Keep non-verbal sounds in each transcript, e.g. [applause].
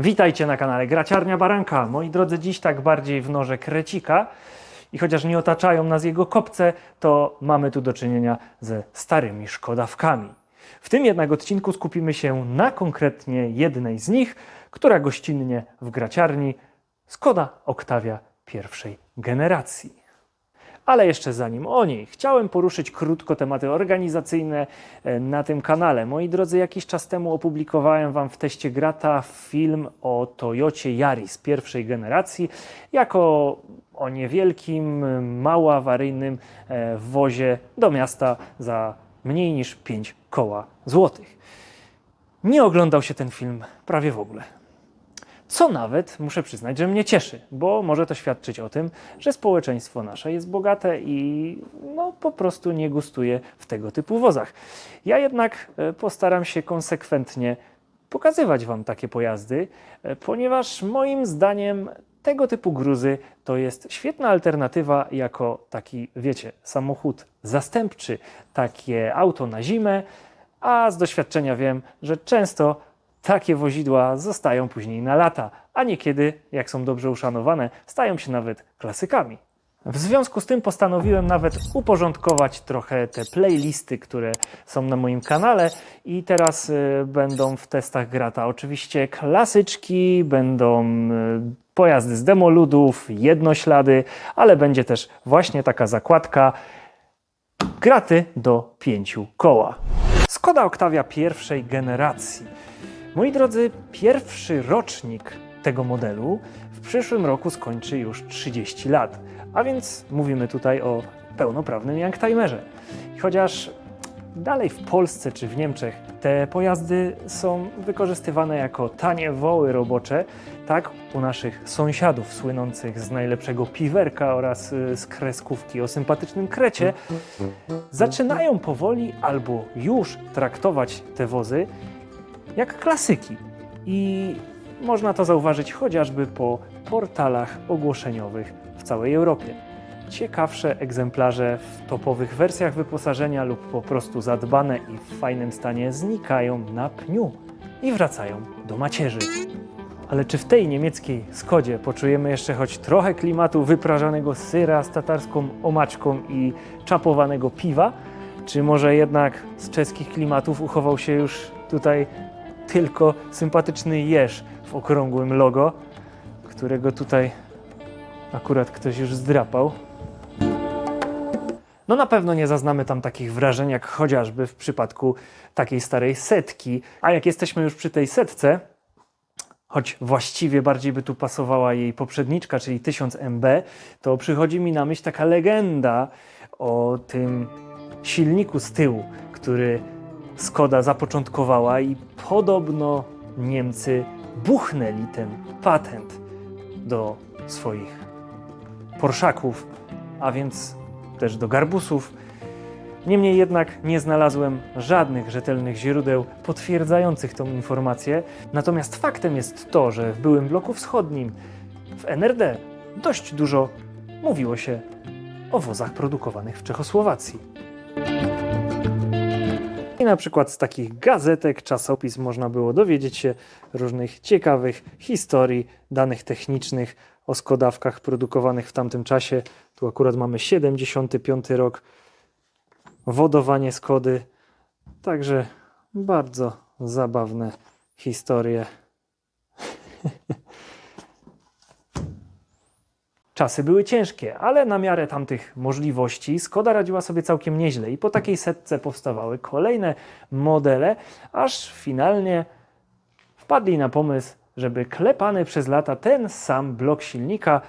Witajcie na kanale Graciarnia Baranka. Moi drodzy, dziś tak bardziej w noże krecika. I chociaż nie otaczają nas jego kopce, to mamy tu do czynienia ze starymi szkodawkami. W tym jednak odcinku skupimy się na konkretnie jednej z nich, która gościnnie w graciarni Skoda Octavia pierwszej generacji. Ale jeszcze zanim o niej, chciałem poruszyć krótko tematy organizacyjne e, na tym kanale. Moi drodzy, jakiś czas temu opublikowałem Wam w teście Grata film o Toyocie Yaris pierwszej generacji, jako o niewielkim, mało awaryjnym e, wozie do miasta za mniej niż 5 koła złotych. Nie oglądał się ten film prawie w ogóle. Co nawet, muszę przyznać, że mnie cieszy, bo może to świadczyć o tym, że społeczeństwo nasze jest bogate i no, po prostu nie gustuje w tego typu wozach. Ja jednak e, postaram się konsekwentnie pokazywać Wam takie pojazdy, e, ponieważ moim zdaniem tego typu gruzy to jest świetna alternatywa jako taki, wiecie, samochód zastępczy, takie auto na zimę, a z doświadczenia wiem, że często takie wozidła zostają później na lata, a niekiedy, jak są dobrze uszanowane, stają się nawet klasykami. W związku z tym postanowiłem nawet uporządkować trochę te playlisty, które są na moim kanale i teraz y, będą w testach grata. Oczywiście klasyczki, będą y, pojazdy z demoludów, jednoślady, ale będzie też właśnie taka zakładka graty do pięciu koła. Skoda Octavia pierwszej generacji. Moi drodzy, pierwszy rocznik tego modelu w przyszłym roku skończy już 30 lat, a więc mówimy tutaj o pełnoprawnym youngtimerze. Chociaż dalej w Polsce czy w Niemczech te pojazdy są wykorzystywane jako tanie woły robocze, tak u naszych sąsiadów słynących z najlepszego piwerka oraz y, z kreskówki o sympatycznym krecie, zaczynają powoli albo już traktować te wozy jak klasyki. I można to zauważyć chociażby po portalach ogłoszeniowych w całej Europie. Ciekawsze egzemplarze w topowych wersjach wyposażenia lub po prostu zadbane i w fajnym stanie znikają na pniu i wracają do macierzy. Ale czy w tej niemieckiej Skodzie poczujemy jeszcze choć trochę klimatu wyprażanego syra z tatarską omaczką i czapowanego piwa? Czy może jednak z czeskich klimatów uchował się już tutaj tylko sympatyczny jeż w okrągłym logo, którego tutaj akurat ktoś już zdrapał. No na pewno nie zaznamy tam takich wrażeń, jak chociażby w przypadku takiej starej setki. A jak jesteśmy już przy tej setce, choć właściwie bardziej by tu pasowała jej poprzedniczka, czyli 1000 MB, to przychodzi mi na myśl taka legenda o tym silniku z tyłu, który Skoda zapoczątkowała i podobno Niemcy buchnęli ten patent do swoich Porszaków, a więc też do garbusów. Niemniej jednak nie znalazłem żadnych rzetelnych źródeł potwierdzających tą informację. Natomiast faktem jest to, że w byłym bloku wschodnim, w NRD, dość dużo mówiło się o wozach produkowanych w Czechosłowacji. I na przykład z takich gazetek, czasopism można było dowiedzieć się różnych ciekawych historii, danych technicznych o skodawkach produkowanych w tamtym czasie. Tu akurat mamy 75 rok, wodowanie Skody. Także bardzo zabawne historie. [laughs] Czasy były ciężkie, ale na miarę tamtych możliwości Skoda radziła sobie całkiem nieźle i po takiej setce powstawały kolejne modele, aż finalnie wpadli na pomysł, żeby klepany przez lata ten sam blok silnika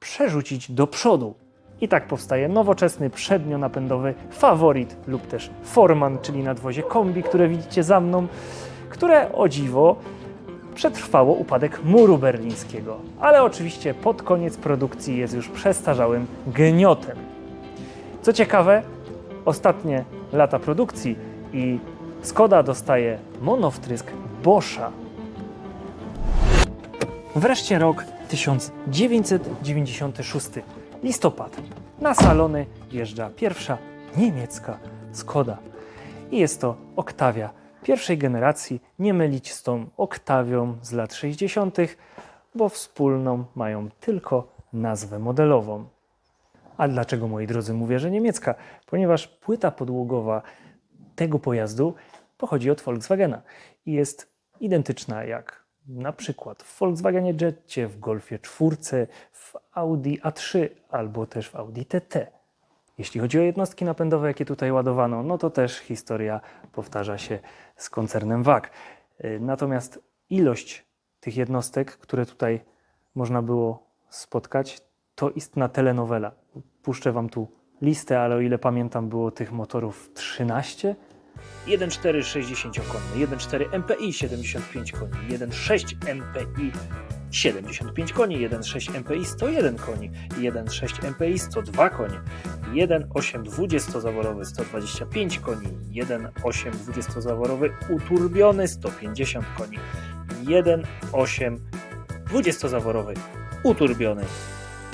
przerzucić do przodu. I tak powstaje nowoczesny przednionapędowy faworit lub też Forman, czyli nadwozie kombi, które widzicie za mną, które o dziwo przetrwało upadek muru berlińskiego, ale oczywiście pod koniec produkcji jest już przestarzałym gniotem. Co ciekawe, ostatnie lata produkcji i Skoda dostaje monowtrysk Boscha. Wreszcie rok 1996, listopad. Na salony wjeżdża pierwsza niemiecka Skoda. I jest to Octavia pierwszej generacji, nie mylić z tą Octavią z lat 60., bo wspólną mają tylko nazwę modelową. A dlaczego, moi drodzy, mówię, że niemiecka? Ponieważ płyta podłogowa tego pojazdu pochodzi od Volkswagena i jest identyczna jak na przykład w Volkswagenie Jetcie, w Golfie 4, w Audi A3 albo też w Audi TT. Jeśli chodzi o jednostki napędowe, jakie tutaj ładowano, no to też historia powtarza się z koncernem WAG. Y, Natomiast ilość tych jednostek, które tutaj można było spotkać, to istna telenowela. Puszczę Wam tu listę, ale o ile pamiętam, było tych motorów 13. 1.4 60-konny, 1.4 MPI 75 koni, 1.6 MPI 75 koni, 1.6 MPI 101 koni, 1.6 MPI 102 konie, 1.8 20-zaworowy 125 koni, 1.8 20-zaworowy uturbiony 150 koni, 1.8 20-zaworowy uturbiony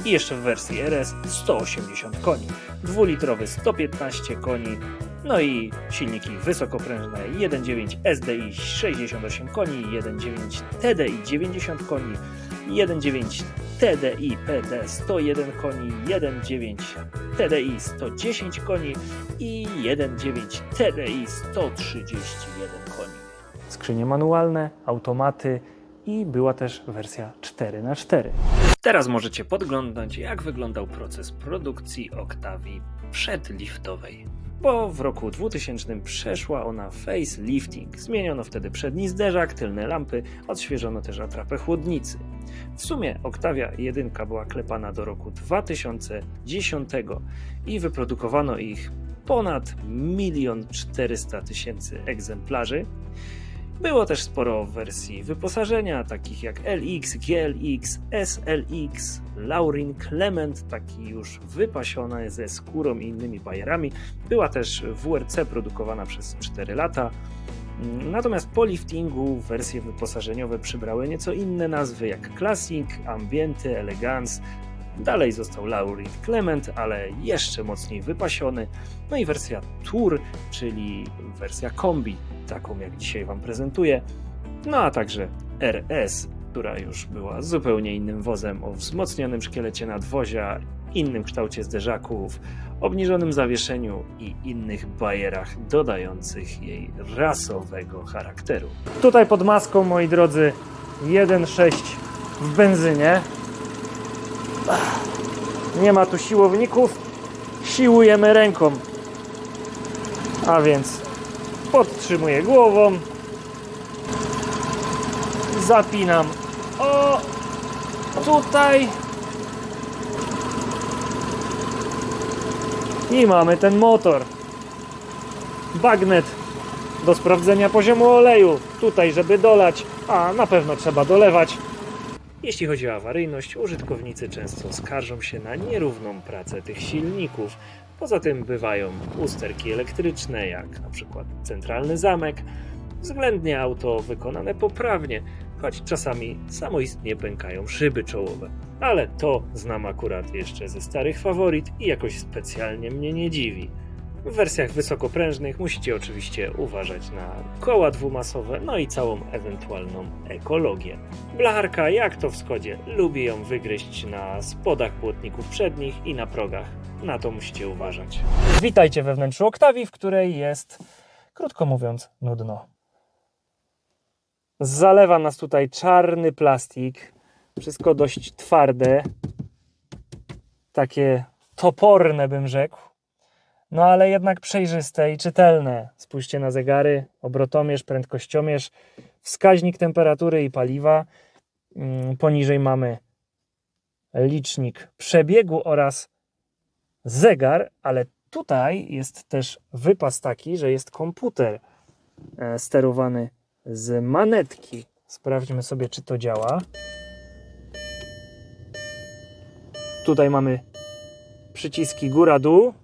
i jeszcze w wersji RS 180 koni, dwulitrowy 115 koni, no i silniki wysokoprężne 1.9 SDI 68 koni, 1.9 TDI 90 koni, 1.9 TDI PD 101 koni, 1.9 TDI 110 koni i 1.9 TDI 131 koni. Skrzynie manualne, automaty i była też wersja 4x4. Teraz możecie podglądać, jak wyglądał proces produkcji Octavii przedliftowej. Bo w roku 2000 przeszła ona facelifting. Zmieniono wtedy przedni zderzak, tylne lampy, odświeżono też atrapę chłodnicy. W sumie Octavia 1 była klepana do roku 2010 i wyprodukowano ich ponad 1 400 tysięcy egzemplarzy. Było też sporo wersji wyposażenia, takich jak LX, GLX, SLX, Laurin Clement, taki już wypasiony ze skórą i innymi bajerami. Była też WRC produkowana przez 4 lata. Natomiast po liftingu wersje wyposażeniowe przybrały nieco inne nazwy jak Classic, Ambiente, Elegance. Dalej został Laurin Clement, ale jeszcze mocniej wypasiony. No i wersja Tour, czyli wersja kombi, taką jak dzisiaj Wam prezentuję. No a także RS, która już była zupełnie innym wozem o wzmocnionym szkielecie nadwozia, innym kształcie zderzaków, obniżonym zawieszeniu i innych bajerach dodających jej rasowego charakteru. Tutaj pod maską, moi drodzy, 1.6 w benzynie. Nie ma tu siłowników, siłujemy ręką. A więc podtrzymuję głową, zapinam. O, tutaj. I mamy ten motor. Bagnet do sprawdzenia poziomu oleju. Tutaj, żeby dolać, a na pewno trzeba dolewać. Jeśli chodzi o awaryjność, użytkownicy często skarżą się na nierówną pracę tych silników. Poza tym bywają usterki elektryczne, jak na przykład centralny zamek, względnie auto wykonane poprawnie, choć czasami samoistnie pękają szyby czołowe. Ale to znam akurat jeszcze ze starych faworit i jakoś specjalnie mnie nie dziwi. W wersjach wysokoprężnych musicie oczywiście uważać na koła dwumasowe, no i całą ewentualną ekologię. Blacharka, jak to w Skodzie, lubi ją wygryźć na spodach błotników przednich i na progach. Na to musicie uważać. Witajcie we wnętrzu Oktawii, w której jest, krótko mówiąc, nudno. Zalewa nas tutaj czarny plastik. Wszystko dość twarde. Takie toporne, bym rzekł. No ale jednak przejrzyste i czytelne. Spójrzcie na zegary, obrotomierz, prędkościomierz, wskaźnik temperatury i paliwa. Mm, Poniżej mamy licznik przebiegu oraz zegar, ale tutaj jest też wypas taki, że jest komputer e, sterowany z manetki. Sprawdźmy sobie, czy to działa. Tutaj mamy przyciski góra-dół.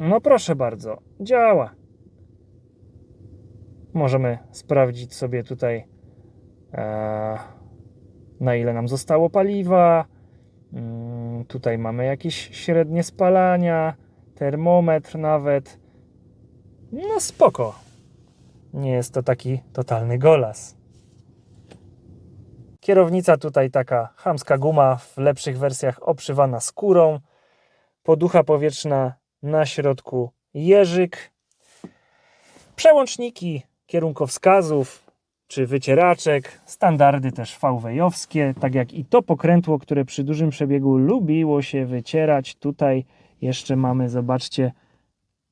No proszę bardzo, działa. Możemy sprawdzić sobie tutaj, e, na ile nam zostało paliwa. Mm, tutaj mamy jakieś średnie spalania, termometr nawet. No spoko. nie jest to taki totalny golas. Kierownica tutaj taka chamska guma, w lepszych wersjach obszywana skórą. Poducha powietrzna na środku jeżyk. Przełączniki kierunkowskazów czy wycieraczek, standardy też VW-owskie, tak jak i to pokrętło, które przy dużym przebiegu lubiło się wycierać. Tutaj jeszcze mamy, zobaczcie,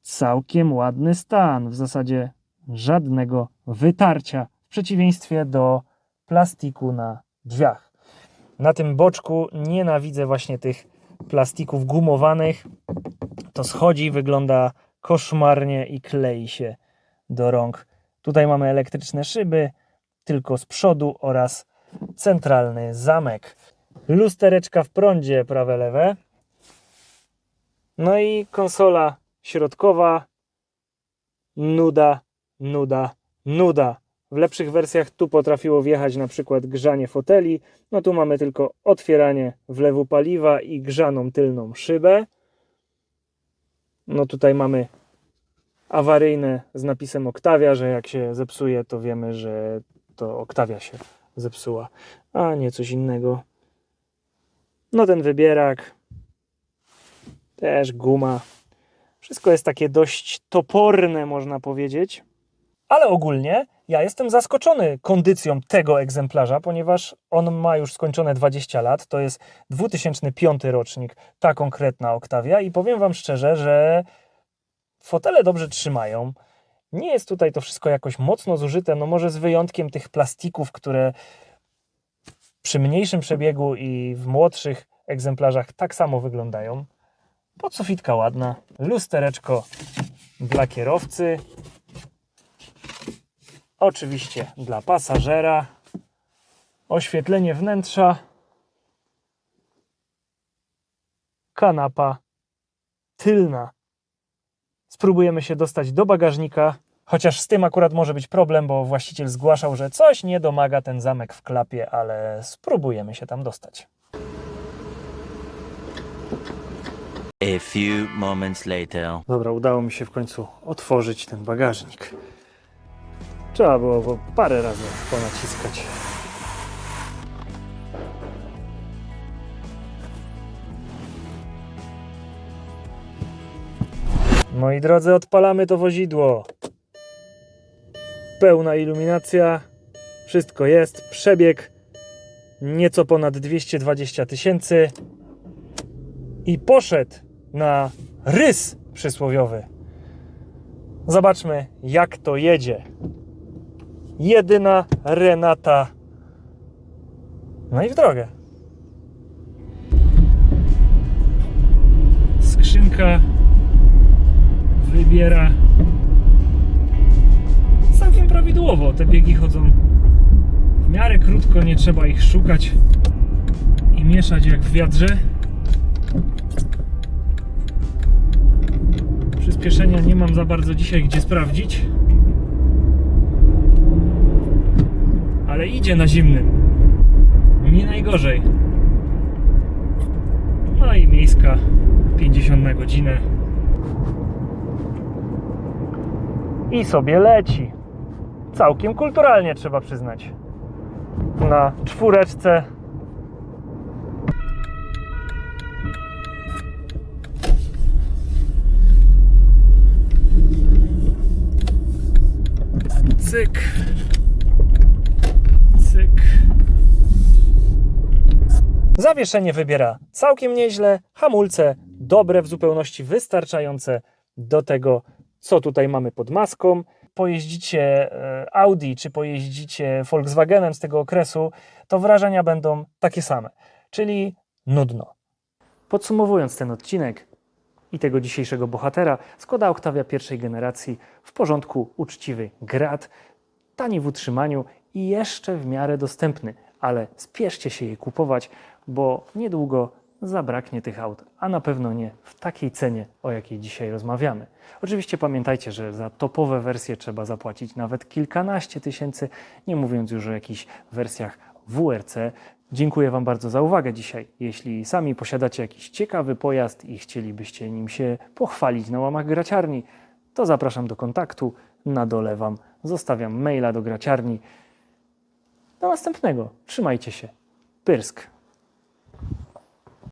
całkiem ładny stan, w zasadzie żadnego wytarcia, w przeciwieństwie do plastiku na drzwiach. Na tym boczku nienawidzę właśnie tych plastików gumowanych. To schodzi, wygląda koszmarnie i klei się do rąk. Tutaj mamy elektryczne szyby, tylko z przodu oraz centralny zamek. Lustereczka w prądzie, prawe, lewe. No i konsola środkowa. Nuda, nuda, nuda. W lepszych wersjach tu potrafiło wjechać na przykład grzanie foteli. No tu mamy tylko otwieranie wlewu paliwa i grzaną tylną szybę. No tutaj mamy awaryjne z napisem Octavia, że jak się zepsuje, to wiemy, że to Octavia się zepsuła, a nie coś innego. No ten wybierak, też guma. Wszystko jest takie dość toporne, można powiedzieć. Ale ogólnie ja jestem zaskoczony kondycją tego egzemplarza, ponieważ on ma już skończone 20 lat. To jest 2005 rocznik, ta konkretna Octavia i powiem Wam szczerze, że fotele dobrze trzymają. Nie jest tutaj to wszystko jakoś mocno zużyte, no może z wyjątkiem tych plastików, które przy mniejszym przebiegu i w młodszych egzemplarzach tak samo wyglądają. Podsufitka ładna, lustereczko dla kierowcy, oczywiście dla pasażera, oświetlenie wnętrza, kanapa tylna spróbujemy się dostać do bagażnika. Chociaż z tym akurat może być problem, bo właściciel zgłaszał, że coś nie domaga ten zamek w klapie, ale spróbujemy się tam dostać. A few moments later. Dobra, udało mi się w końcu otworzyć ten bagażnik. Trzeba było go parę razy ponaciskać. Moi drodzy, odpalamy to wozidło. Pełna iluminacja, wszystko jest, przebieg nieco ponad 220 tysięcy i poszedł na rys przysłowiowy. Zobaczmy, jak to jedzie. Jedyna Renata. No i w drogę. Skrzynka wybiera całkiem prawidłowo. Te biegi chodzą w miarę krótko, nie trzeba ich szukać i mieszać jak w wiadrze. Przyspieszenia nie mam za bardzo dzisiaj gdzie sprawdzić. Ale idzie na zimnym. Nie najgorzej. No i miejska 50 na godzinę. I sobie leci. Całkiem kulturalnie trzeba przyznać. Na czwóreczce Cyk. Zawieszenie wybiera całkiem nieźle. Hamulce dobre, w zupełności wystarczające do tego, co tutaj mamy pod maską. Pojeździcie e, Audi czy pojeździcie Volkswagenem z tego okresu, to wrażenia będą takie same, czyli nudno. Podsumowując ten odcinek, i tego dzisiejszego bohatera, Skoda Octavia pierwszej generacji w porządku uczciwy grad, tani w utrzymaniu i jeszcze w miarę dostępny, ale spieszcie się je kupować, bo niedługo zabraknie tych aut, a na pewno nie w takiej cenie, o jakiej dzisiaj rozmawiamy. Oczywiście pamiętajcie, że za topowe wersje trzeba zapłacić nawet kilkanaście tysięcy, nie mówiąc już o jakichś wersjach WRC. Dziękuję Wam bardzo za uwagę dzisiaj. Jeśli sami posiadacie jakiś ciekawy pojazd i chcielibyście nim się pochwalić na łamach graciarni, to zapraszam do kontaktu. Na dole Wam Zostawiam maila do graciarni. Do następnego. Trzymajcie się. Pyrsk.